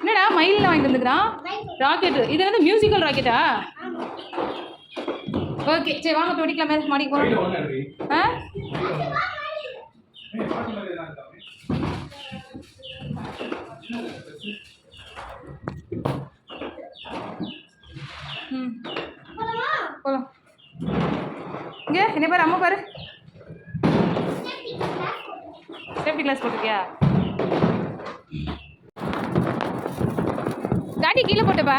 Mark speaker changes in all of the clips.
Speaker 1: என்னடா மயிலில் வாங்கிட்டு வந்துக்கிறான் ராக்கெட் இது வந்து மியூசிக்கல் ராக்கெட்டா ஓகே சரி வாங்க போய் வெடிக்கலாமே. போகிறோம் ஆ? ம். போகலாம் இங்கே என்ன பாரு அம்மா பாரு. சேஃப்டி கிளாஸ் போட்டிருக்கியா? காட்டி கீழே போட்டப்பா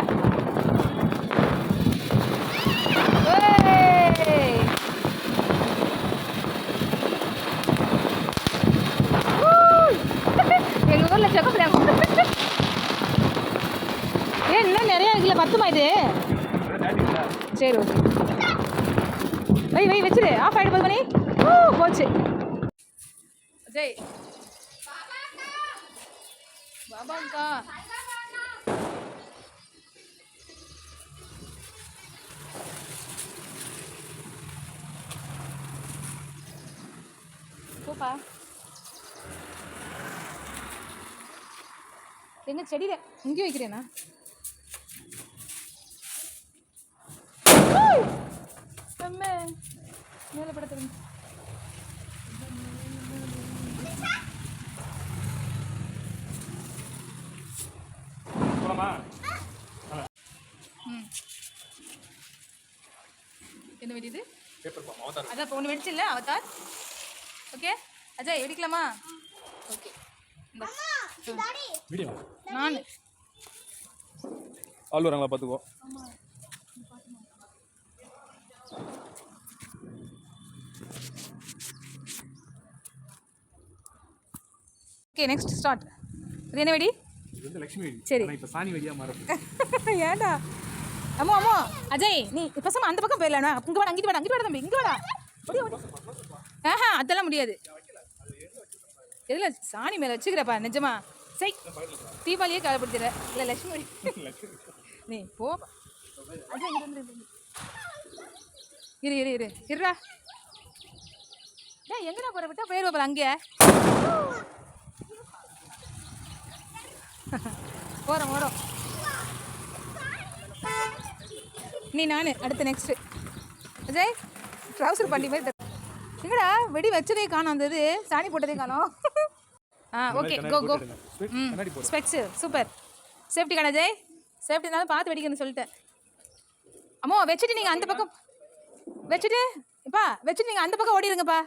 Speaker 1: ஏய். ஊ. எங்க ஊர்ல இன்னும் இருக்குல்ல பத்துமா இது? சரி ஓகே வை வை வச்சிரு. ஆஃப் ஆகிடு போது மணி ஊ போச்சு. ஜெய். பாபாங்கா போப்பா எங்க செடியில இங்கே வைக்கிறேனா? அம்மே மேலே படத்துக்கு என்ன வெடிது அதான் இப்போ ஒன்று வெடிச்சில்ல அவதார்? ஓகே? அஜய் வெடிக்கலாமா? ஓகே. நான்.
Speaker 2: ஆள் வராங்களா பார்த்துக்கோ.
Speaker 1: ஓகே நெக்ஸ்ட் ஸ்டார்ட் இது என்ன வெடி? சரி.
Speaker 2: இப்போ
Speaker 1: ஏண்டா அம்மா அம்மா. அஜய் நீ பசங்க அந்த பக்கம் போயிடலாண்ணா இங்கே வாடா அங்கிட்டு வாடா அங்கிட்டு வாடா தம்பி. இங்கே வாடா. ஓடி ஓடி ஆஹா அதெல்லாம் முடியாது. எதில்? சாணி மேலே வச்சுக்கிறப்பா நிஜமா. சரி தீபாவளியே கவலைப்படுத்துற இல்லை லட்சுமி. நீ போ. இரு. இரு இரு. இருடா. டேய் எங்கடா போற? விட்டா போயிருவா போல அங்கே போகிறோம் போகிறோம் நீ நான் அடுத்து நெக்ஸ்ட்டு அஜய் ட்ரௌசர் பண்ணி மாதிரி எங்கடா? வெடி வச்சதே காணோம் அந்த இது. சாணி போட்டதே காணோம். ஆ ஓகே கோ கோ. ம் ஸ்பெக்ஸு சூப்பர். சேஃப்டி காண அஜய் சேஃப்டினாலும் பார்த்து வெடிக்கணும்னு சொல்லிட்டேன். அம்மா வச்சுட்டு நீங்கள் அந்த பக்கம் வச்சுட்டு இப்பா வச்சுட்டு நீங்கள் அந்த பக்கம் ஓடிடுங்கப்பா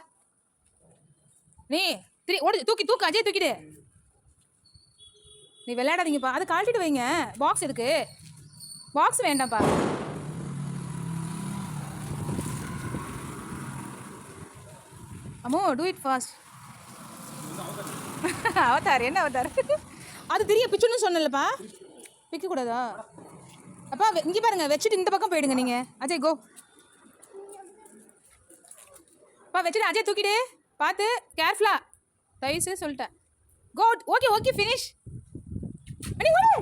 Speaker 1: நீ திரி ஓடி தூக்கி தூக்கு அஜய் தூக்கிடு நீ விளையாடாதீங்கப்பா. அதை கழட்டிட்டு வைங்க. பாக்ஸ் இருக்கு. பாக்ஸ் வேண்டாம்ப்பா. அம்மோ டூ இட் ஃபாஸ்ட் அவதார் என்ன அவதார்? அது தெரிய பிச்சுன்னு சொன்னலப்பா பிக்க கூடாதா அப்பா வெ- பாருங்க வச்சுட்டு இந்த பக்கம் போயிடுங்க நீங்க. அஜய் கோ பா வச்சுட்டு அஜய் தூக்கிடு. பார்த்து கேர்ஃபுல்லா தயவுசு சொல்லிட்டேன் கோ ஓகே ஓகே ஃபினிஷ் அடி ஓடு.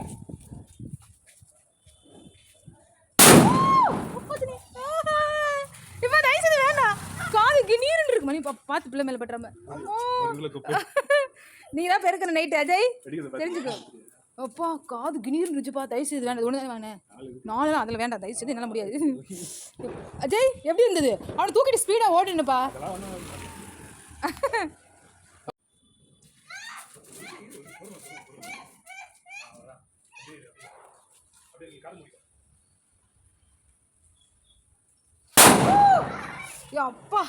Speaker 1: இப்போ தயவுசெய்து காது கிணீர்னு இருக்கு மணி. பார்த்து பிள்ளை மேலே பட்டுறாம.
Speaker 2: ஒரு குப்பை
Speaker 1: நீ தான் பெருக்கிற நைட்டு அஜய். தெரிஞ்சுக்கோ. அப்பா காது கிணீர்னு இருந்துச்சுப்பா தயவு செய்து வேண்டாம். ஒன்று தான் வேணேன் நானும் அதில் வேண்டாம். தயவு செய்து என்னால் முடியாது. அஜய் எப்படி இருந்தது? அவனை தூக்கிட்டு ஸ்பீடாக ஓடினுப்பா அப்பா.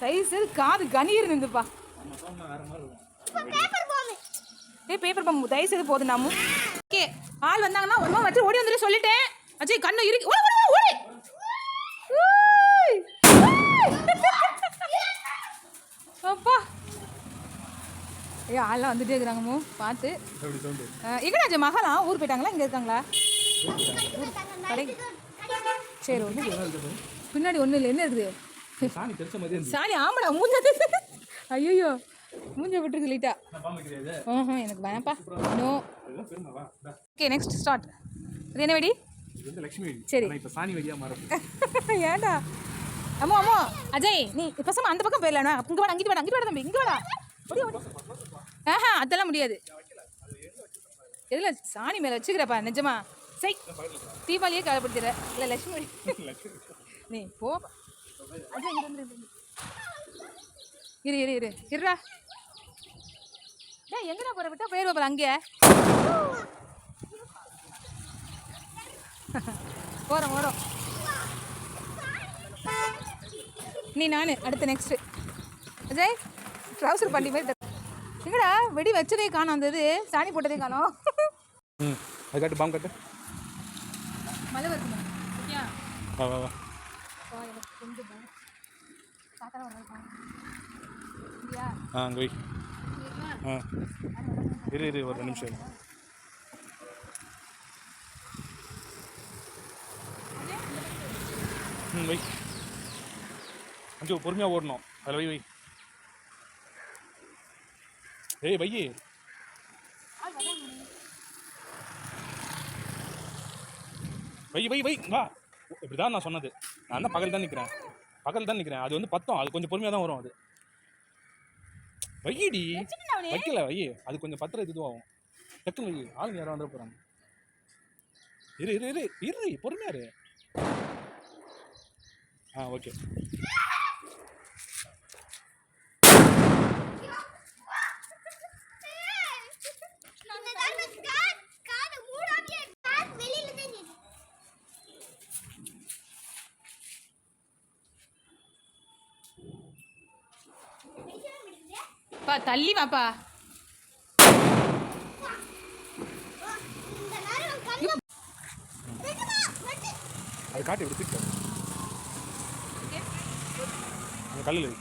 Speaker 1: தயவு காது கணீர் இருந்துப்பா ஏய் பேப்பர் பம்பு தயவு செய்து போதும் நாமு. ஓகே ஆள் வந்தாங்கன்னா ஒரு வச்சு ஓடி வந்துட்டு சொல்லிட்டேன். அஜய் கண்ணு இருக்கு ஓடி. அப்பா. ஏய் ஆள்லாம் வந்துட்டே இருக்கிறாங்க மூ. பார்த்து. எங்கடா அஜய் மகளா? ஊர் போயிட்டாங்களா? இங்கே இருக்காங்களா? கடை சரி ஒன்று பின்னாடி ஒன்றும் இல்லை. என்ன இருக்குது?
Speaker 2: சாணி
Speaker 1: ஆமாடா மூஞ்சது ஐயோ மூஞ்ச விட்டுருக்கு லைட்டா. ஆஹா எனக்கு வேணாம்ப்பா நோ. ஓகே நெக்ஸ்ட் ஸ்டார்ட் இது என்ன வெடி? சரி. ஏண்டா அம்மா அம்மா. அஜய் நீ பசங்க அந்த பக்கம் போயிடலாண்ணா இங்கே வாடா அங்கிட்டு வாடா அங்கிட்டு வாடா தம்பி இங்கே வாடா. ஆஹா அதெல்லாம் முடியாது. எதில் சாணி மேலே வச்சுக்கிறப்பா நிஜமா. சை தீபாவளியே கவலைப்படுத்துற இல்லை லட்சுமி நீ போ அஜய், இரு, இரு, இரு, இரு. இரு இரு இரு இருடா. டேய் எங்கடா போற? விட்டா போயிருவா பாரு அங்கே போகிறோம் போகிறோம் நீ நான் அடுத்து நெக்ஸ்ட்டு அஜய் ட்ரௌசர் பண்ணி மாதிரி தரு. எங்கடா? வெடி வச்சதே காணோம் அந்த இது. சாணி போட்டதே காணோம்.
Speaker 2: ம் அது காட்டு பாம்பு காட்டு.
Speaker 1: மழை வருமா ஓகே
Speaker 2: வா வா வா
Speaker 1: எனக்கு கொஞ்சம் பயம் தாத்தா வரப்பா இல்லையா
Speaker 2: ஆ அங்கே வை. ஆ. இரு இரு ஒரு நிமிஷம் இரு. ம் வை. கொஞ்சம் பொறுமையாக ஓடணும். அதில் வை வை. ஏய் வை வை வை வை வா. இப்படி தான் நான் சொன்னது. நான் தான் பகல் தான் நிற்கிறேன் பகல் தான் நிற்கிறேன் அது வந்து பத்தம். அது கொஞ்சம் பொறுமையாக தான் வரும் அது. வையடி. வைக்கல வை. அது கொஞ்சம் பத்திர இதுவாகும். டக்குன்னு வை. ஆளுங்க யாரும் வந்துட போகிறாங்க இரு இரு இரு. இரு பொறுமையா இரு. ஆ ஓகே.
Speaker 1: பா தள்ளி வாப்பா.
Speaker 2: அது காட்டி இப்படி தூக்கி அந்த கல்லில்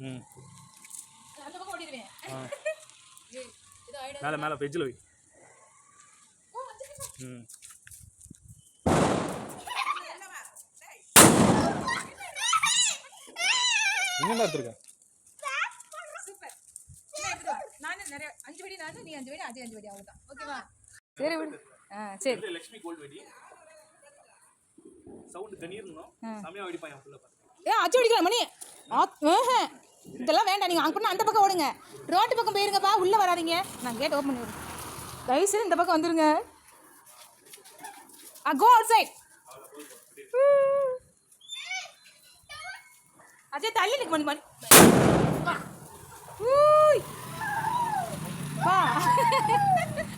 Speaker 2: ம். மேலே மேலே வை. ம். இன்னும் எடுத்துருக்கேன்
Speaker 1: சூப்பர். நானு நிறைய அஞ்சு வெடி நானு நீ அஞ்சு வெடி அஜய் அஞ்சு வெடி அவ்வளோதான் ஓகேவா? சரி விடு. ஆ சரி.
Speaker 2: லக்ஷ்மி கோல்டு வெடி. சவுண்டு ஃபுல்லாக
Speaker 1: ஏ அச்சு வெடிக்கலாம் மணி. ஆஹா. இதெல்லாம் வேண்டாம் நீங்கள் அங்கே அந்த பக்கம் ஓடுங்க. ரோட்டு பக்கம் போயிருங்கப்பா உள்ளே வராதீங்க. நான் கேட் ஓப்பன் பண்ணி விடுறேன். இந்த பக்கம் வந்துருங்க. ஆ கோ அவுட் சைட் அஜய் தள்ளி நிற்க மணி மணி. ஊய்.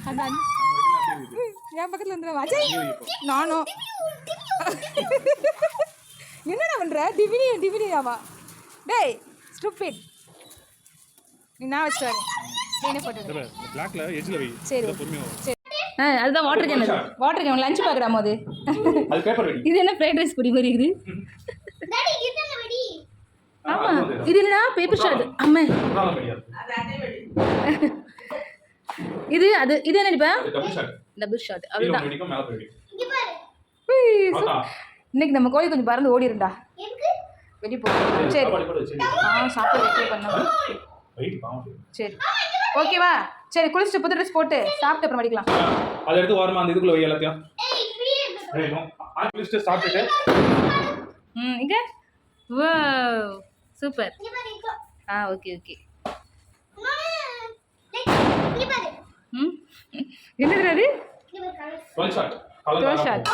Speaker 1: அந்த
Speaker 2: இருக்குது
Speaker 1: என் பக்கத்தில் வந்துடும் அஜய். நானும் என்னடா பண்ற? டிவினி டிவினியாவா டேய் ஸ்டூபிட் நீ நான் வச்சுட்டு வரேன். என்ன போட்டு
Speaker 2: பிளாக்ல எஜ்ஜில் வை.
Speaker 1: சரி. ஆ அதுதான் water can water can lunch பார்க்குறா போது
Speaker 2: அது. பேப்பர் வெடி
Speaker 1: இது என்ன ஃப்ரைட் ரைஸ் பொடி மாதிரி இருக்குது? ஆமா இது என்னடா பேப்பர் ஷாட் அம்மா. இது அது இது என்னடிப்பா
Speaker 2: அது டபுள் ஷாட்
Speaker 1: டபுள் ஷாட்
Speaker 2: கீழே
Speaker 1: அவ்வளோதான் இன்னைக்கு நம்ம கோழி கொஞ்சம் பறந்து ஓடிருண்டா வெடி போ. சரி. ஆ சாப்பிட்டு பண்ணோம் சரி. ஓகேவா சரி குளிச்சுட்டு புது ட்ரெஸ் போட்டு சாப்பிட்டு அப்புறம் அடிக்கலாம்
Speaker 2: அதை எடுத்து ஓரமா அந்த இதுக்குள்ள எல்லாத்தையும். குளிச்சுட்டு சாப்பிட்டுட்டு.
Speaker 1: ம் இங்க. வா சூப்பர். ஆ ஓகே ஓகே. ம்? என்னது அது?
Speaker 2: டுவெல் ஷாட்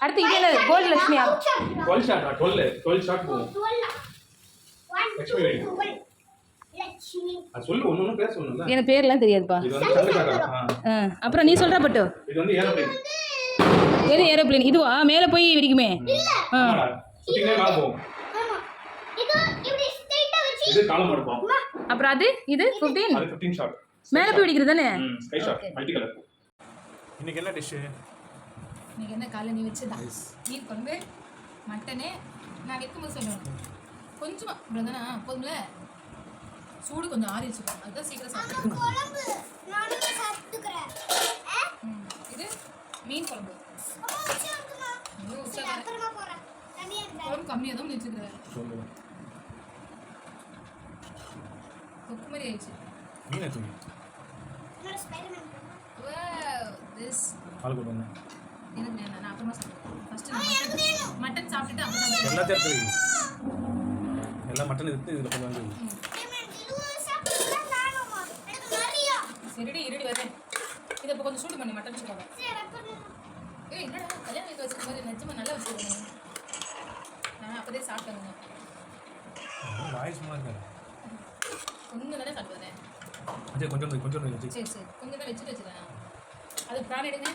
Speaker 1: அடுத்து இது என்னது? Gold லட்சுமியா?
Speaker 2: Twelve shot twelve twelve shot போகும்
Speaker 1: எனக்கு பேர்லாம் தெரியாதுப்பா. அப்புறம் நீ சொல்ற பட்டு.
Speaker 2: இது வந்து ஏரோப்ளேன்.
Speaker 1: எது ஏரோப்ளேன்? இதுவா? மேலே போய் வெடிக்குமே. ஆ.
Speaker 2: இது காலம் எடுப்போம்
Speaker 1: அப்புறம் அது இது ஃபிஃப்டீன்
Speaker 2: அது ஃபிஃப்டீன் ஷாட்
Speaker 1: மேலே போய் வெடிக்கிறது தானே?
Speaker 2: ஸ்கை ஷாட் மல்டி கலர் இன்னைக்கு என்ன டிஷ்ஷு
Speaker 1: இன்னைக்கு என்ன காலைல நீ வச்சதா? மீன் குழம்பு மட்டனு நான் வைக்கும்போது சொல்லுவேன் கொஞ்சமா இவ்வளோதானா போதும்ல? சூடு கொஞ்சம் ஆறி வச்சுக்கோ. அதுதான் சீக்கிரம் சாப்பிட்டு ம். இது மீன் குழம்பு. குழம்பு கம்மியாக தான் கொக்கு மாதிரி
Speaker 2: ஆள் கொண்டு வந்தேன்.
Speaker 1: எனக்கு வேணாம் நான் அப்புறமா சாப்பிடுவேன் ஃபஸ்ட்டு மட்டன் சாப்பிட்டுட்டு
Speaker 2: வை. எல்லா மட்டன் எடுத்து இதில் கொண்டு வந்து வை.
Speaker 1: சரிடி இருடி வரேன் இதை இப்போ கொஞ்சம் சூடு பண்ணி மட்டன் சுடாத ஏய் என்னடா கல்யாணம் வீட்டு வச்சுக்க மாதிரி நிஜமா நல்லா வச்சுருக்கேன் நான் அப்போதே சாப்பிட்டேங்க
Speaker 2: வாய்ஸ் மாதிரி
Speaker 1: கொஞ்சம் தானே சாப்பிடுவேன்
Speaker 2: அஜய் கொஞ்சம் வை, கொஞ்சம் வை, அஜய்
Speaker 1: சரி சரி. கொஞ்சம் தான் வச்சுட்டு வச்சுருக்கேன் அது பிரான் எடுங்க.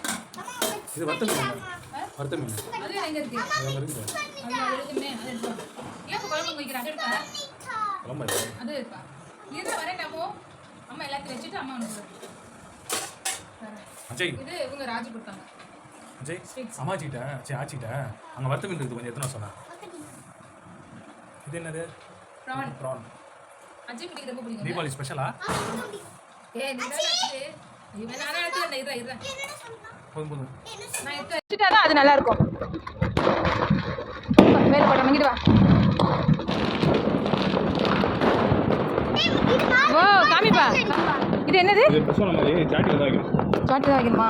Speaker 2: இது வறுத்த மீன். வறுத்த மீன்.
Speaker 1: அது எங்கே இருக்கு?
Speaker 2: அது
Speaker 1: ஏன் இப்போ குழம்பு வைக்கிறேன் அது எடுப்பா
Speaker 2: குழம்பு. அது
Speaker 1: வரேன் அம்மோ அம்மா எல்லாத்தையும் வச்சுட்டு அம்மா ஒன்று வரேன்
Speaker 2: அஜய்.
Speaker 1: இது இவங்க ராஜி கொடுத்தாங்க.
Speaker 2: அஜய். அம்மாச்சிக்கிட்ட சரி ஆச்சிக்கிட்ட அங்கே வறுத்த மீன் இருக்குது கொஞ்சம் எத்தனை சொன்னேன் இது என்னது?
Speaker 1: ப்ரான்.
Speaker 2: ப்ரான்.
Speaker 1: அஜய் பிடிக்க ரொம்ப பிடிக்கும்.
Speaker 2: தீபாவளி ஸ்பெஷலா
Speaker 1: நீ இவன் நானே எடுத்து வந்தேன் இரு இரு.
Speaker 2: போதும் போதும்.
Speaker 1: நான் எடுத்து வச்சுட்டா தான் அது நல்லா இருக்கும் மேல போட மங்கிட்டு வா. ஓ காமிப்பா இது என்னது? சாட்டு தான் வைக்கணுமா?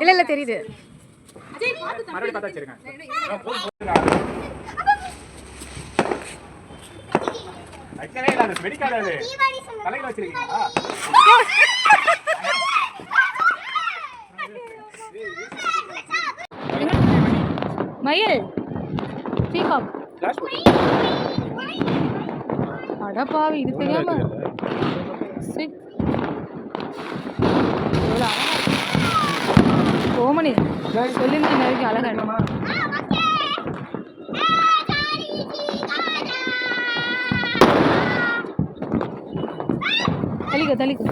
Speaker 1: இல்ல இல்ல தெரியுது. மயில் பீகாக் அடப்பாவி இது தெரியாம. ஓமனி சொல்லிருந்தா இந்த வரைக்கும் அழகா இருக்குமா தலிக்க தலிக்க